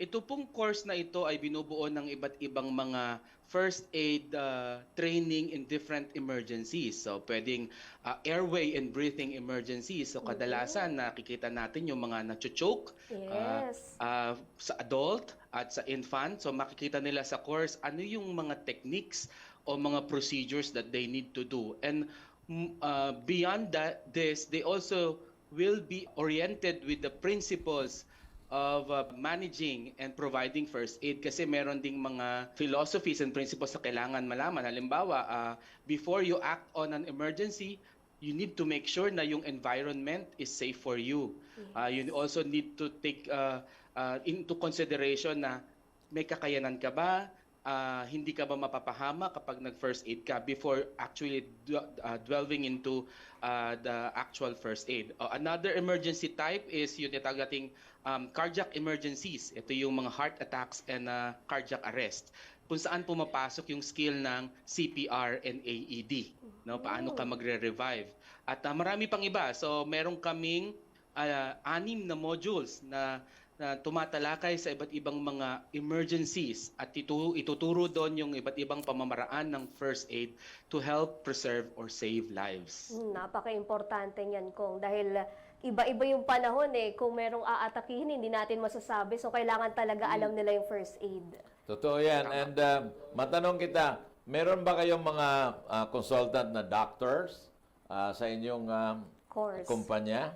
Ito pong course na ito ay binubuo ng iba't ibang mga first aid uh, training in different emergencies. So pwedeng uh, airway and breathing emergencies. So kadalasan nakikita natin yung mga nacho-choke Yes. uh, sa adult at sa infant. So makikita nila sa course ano yung mga techniques o mga procedures that they need to do. And mm, uh, beyond that, this, they also will be oriented with the principles of uh, managing and providing first aid kasi meron ding mga philosophies and principles na kailangan malaman. Halimbawa, uh, before you act on an emergency, you need to make sure na yung environment is safe for you. Uh, you also need to take uh, uh, into consideration na may kakayanan ka ba, Ah, hindi ka ba mapapahama kapag nag-first aid ka before actually uh, delving into uh, the actual first aid. Uh, another emergency type is yung tinatawag nating um, cardiac emergencies. Ito yung mga heart attacks and uh, cardiac arrest kung saan pumapasok yung skill ng CPR and AED. No, paano ka magre-revive. At uh, marami pang iba. So meron kaming uh, anim na modules na na tumatalakay sa iba't ibang mga emergencies at itu ituturo doon yung iba't ibang pamamaraan ng first aid to help preserve or save lives. Hmm, Napaka-importante niyan kung dahil iba-iba yung panahon eh. Kung merong aatakihin, hindi natin masasabi. So, kailangan talaga alam nila yung first aid. Totoo yan. And uh, matanong kita, meron ba kayong mga uh, consultant na doctors uh, sa inyong um, Course. kumpanya?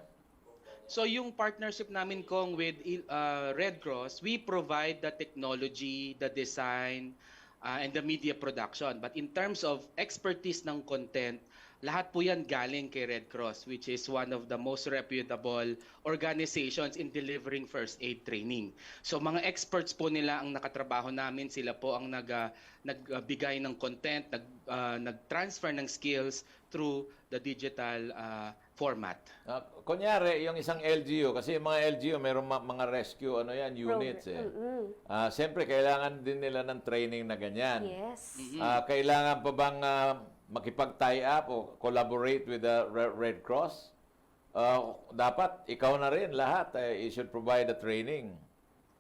So yung partnership namin kong with uh, Red Cross, we provide the technology, the design, uh, and the media production. But in terms of expertise ng content, lahat po yan galing kay Red Cross, which is one of the most reputable organizations in delivering first aid training. So mga experts po nila ang nakatrabaho namin, sila po ang nag, uh, nagbigay ng content, nag, uh, nag-transfer ng skills through the digital uh, format. Uh, kunyari, yung isang LGU, kasi yung mga LGU, meron ma- mga rescue ano yan, units eh. Mm-mm. Ah, Siyempre, kailangan din nila ng training na ganyan. Yes. Ah, kailangan pa bang ah, makipag-tie up o collaborate with the Re- Red Cross? Ah, dapat ikaw na rin lahat. eh, should provide the training.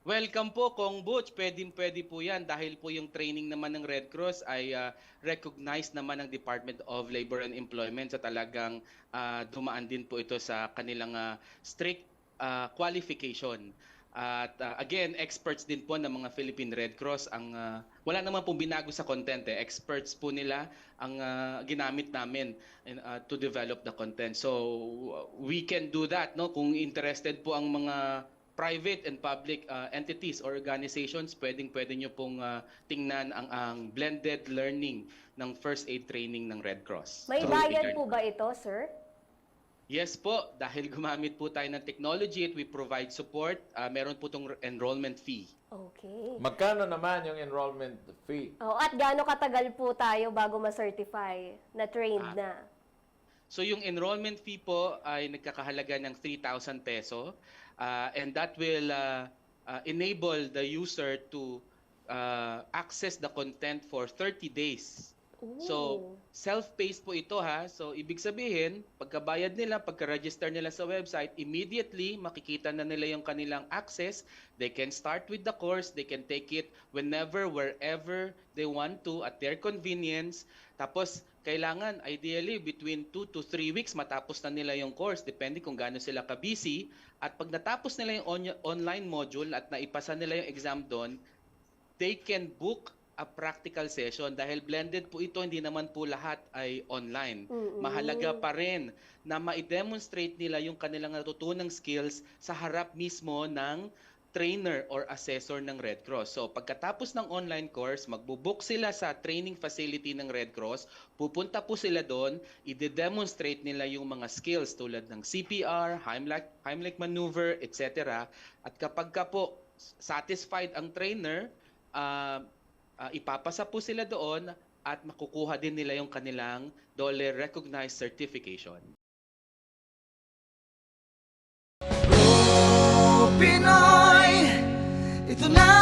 Welcome po, Kong Butch. Pwedeng pwede po yan dahil po yung training naman ng Red Cross ay ah, recognized naman ng Department of Labor and Employment sa talagang ah, dumaan din po ito sa kanilang ah, strict ah, qualification. At ah, again, experts din po ng mga Philippine Red Cross ang ah, wala naman pong binago sa content eh. Experts po nila ang ah, ginamit namin in, ah, to develop the content. So uh, we can do that no kung interested po ang mga private and public uh, entities or organizations, pwedeng-pwede nyo pong uh, tingnan ang, ang blended learning ng first aid training ng Red Cross. May Through bayad po ba ito, sir? Yes po, dahil gumamit po tayo ng technology at we provide support, uh, meron po itong enrollment fee. Okay. Magkano naman yung enrollment fee? Oh, at gaano katagal po tayo bago ma-certify na trained Ah. na? So yung enrollment fee po ay nagkakahalaga ng 3,000 peso uh, and that will uh, uh, enable the user to uh, access the content for 30 days. So, self-paced po ito ha. So, ibig sabihin, pagkabayad nila, pagka-register nila sa website, immediately makikita na nila yung kanilang access. They can start with the course. They can take it whenever, wherever they want to at their convenience. Tapos, kailangan ideally between 2 to 3 weeks matapos na nila yung course depende kung gaano sila ka-busy at pag natapos nila yung on- online module at naipasa nila yung exam doon they can book a practical session dahil blended po ito hindi naman po lahat ay online Mm-mm. mahalaga pa rin na ma-demonstrate nila yung kanilang natutunang skills sa harap mismo ng trainer or assessor ng Red Cross. So pagkatapos ng online course, magbubook sila sa training facility ng Red Cross, pupunta po sila doon, i-demonstrate nila yung mga skills tulad ng CPR, Heimlich, Heimlich maneuver, etc. At kapag ka po satisfied ang trainer, ah, ah, ipapasa po sila doon at makukuha din nila yung kanilang DOLE recognized certification. Pinoy Ito na